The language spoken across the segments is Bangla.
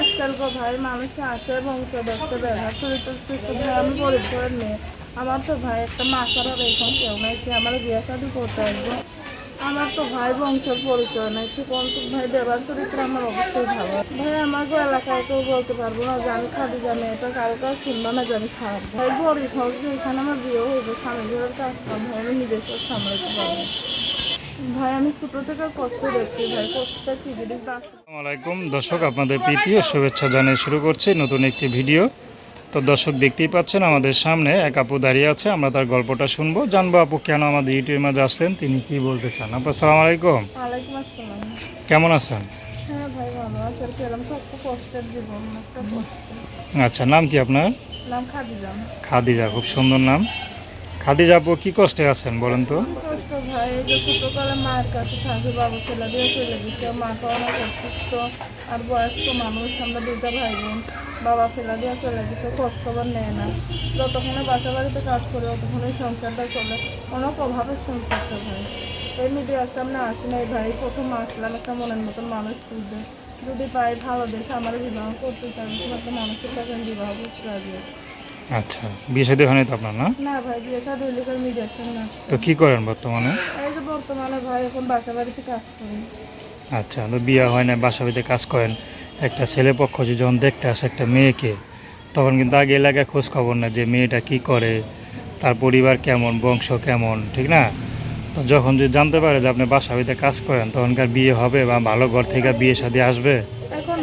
আজকালকার ভাই মানুষ আসে বংশ দেখতে ব্যবহার চরিত্র চরিত্র ভাই আমি গরিব করে মেয়ে আমার তো ভাই একটা মা ছাড়া এখন কেউ নাই, সে আমার বিয়ে শাদি করতে আসব। আমার তো ভাই বংশের পরিচয় নাই, সে কোন ভাই ব্যবহার চরিত্র আমার অবশ্যই ভালো। ভাই আমার গো এলাকায় কেউ বলতে পারব না আমি খাদি জানি, এটা কারও কাছে শুনব না আমি খারাপ ভাই, গরিব হোক এখানে আমার বিয়ে হইবে স্বামী ঘরের কাজ হয়, আমি নিজে সব সামলাতে পারব ভাই আমি ছোট থেকে কষ্ট দেখছি ভাই। কষ্টটা কি? জিনিস আলাইকুম দর্শক আপনাদের প্রীতি ও শুভেচ্ছা জানিয়ে শুরু করছি নতুন একটি ভিডিও। তো দর্শক দেখতেই পাচ্ছেন আমাদের সামনে এক আপু দাঁড়িয়ে আছে। আমরা তার গল্পটা শুনব। জানব আপু কেন আমাদের ইউটিউবের মাঝে আসলেন? তিনি কি বলতে চান? আপু আসসালামু। আলাইকুম কেমন আছেন? হ্যাঁ আচ্ছা নাম কি আপনার? খাদিজা খুব সুন্দর নাম। খাদিজা আপু, কি কষ্টে আছেন বলেন তো? মায়ের কাছে থাকে বাবা ছেলে দিয়ে চলে গেছে। অনেক অসুস্থ, আর বয়স্ক মানুষ, আমরা দুইটা ভাই বোন। বাবা ফেলা দিয়ে চলে গেছে, খোঁজ খবর নেয় না। যতক্ষণে বাসা বাড়িতে কাজ করে, ততক্ষণে সংসারটা চলে। অনেক অভাবের সংসারটা ভাই। এই মিডিয়ার সামনে আসি নাই ভাই, প্রথম আসলাম একটা মনের মতন মানুষ খুঁজবে যদি পাই ভালো দেখে আমার বিবাহ করতে কোনো একটা মানুষের কাছে বিবাহ করতে। আচ্ছা বিয়ে সাথে হয়নি তো আপনার না? না ভাই বিয়ে সাথে হইলে করে মিডিয়ার আসতে তো কি করেন বর্তমানে? এই যে বর্তমানে ভাই এখন বাসা বাড়িতে কাজ করি। আচ্ছা তো বিয়ে হয় না বাসা বাড়িতে কাজ করেন। একটা ছেলে পক্ষ যখন দেখতে আসে একটা মেয়েকে তখন কিন্তু আগে এলাকায় খোঁজ খবর না যে মেয়েটা কি করে তার পরিবার কেমন বংশ কেমন ঠিক না? তো যখন যদি জানতে পারে যে আপনি বাসা বাড়িতে কাজ করেন তখনকার বিয়ে হবে বা ভালো ঘর থেকে বিয়ে শাদী আসবে?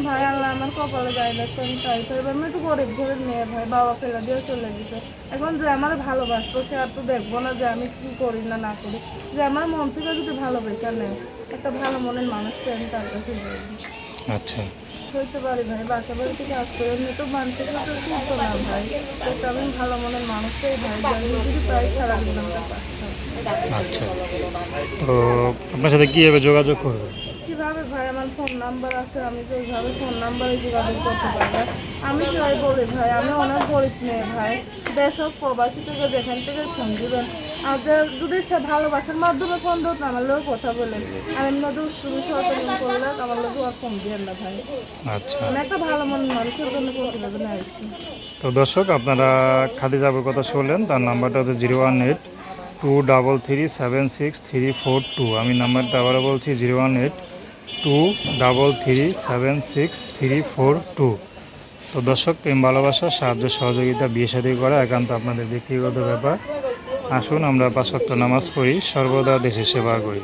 ভাই আল্লাহ আমার কপালে যাই দেখতো আমি তাই তো এবার আমি একটু গরিব ঘরের মেয়ে ভাই বাবা ফেলা দিয়ে চলে গেছে। এখন যে আমার ভালোবাসতো সে আর তো দেখব না যে আমি কি করি না না করি। যে আমার মন থেকে যদি ভালোবেসে নেয় একটা ভালো মনের মানুষকে আমি তার কাছে আচ্ছা। হইতে পারি ভাই বাসা বাড়িতে কাজ করে এমনি তো মানুষের কাছে শুনতো না ভাই। তো আমি ভালো মনের মানুষটাই ভাই আমি যদি পাই সারা জীবনটা আচ্ছা। তো আপনার সাথে কীভাবে যোগাযোগ করবে? কীভাবে ভাই আমার ফোন নাম্বার আছে আমি তো ওইভাবে ফোন নাম্বারে যোগাযোগ করতে পারব আমি চাই বলি ভাই আমি অনেক গরিব মেয়ে ভাই। দেশক প্রবাসী থেকে যেখান থেকে ফোন দিবেন। আর যদি সে ভালোবাসার মাধ্যমে ফোন দেন আমার লোক কথা বলেন। আর এমনি দুষ্টুমি সচেতন করলে আমার লোক আর ফোন দিয়েন না ভাই। আচ্ছা। আমি একটা ভালো মন মানুষের জন্য প্রতিবেদনে আসছি তো দর্শক আপনারা খাদিজাবের কথা শুনলেন তার নাম্বারটা হচ্ছে zero one eight two double three seven six three four two. আমি নাম্বারটা আবারও বলছি zero one eight two double three seven six three four two তো দর্শক, প্রেম, ভালোবাসা, সাহায্য, সহযোগিতা, বিয়ে সাথে করা একান্ত আপনাদের ব্যক্তিগত ব্যাপার। আসুন আমরা পাঁচ নামাজ পড়ি, সর্বদা দেশের সেবা করি।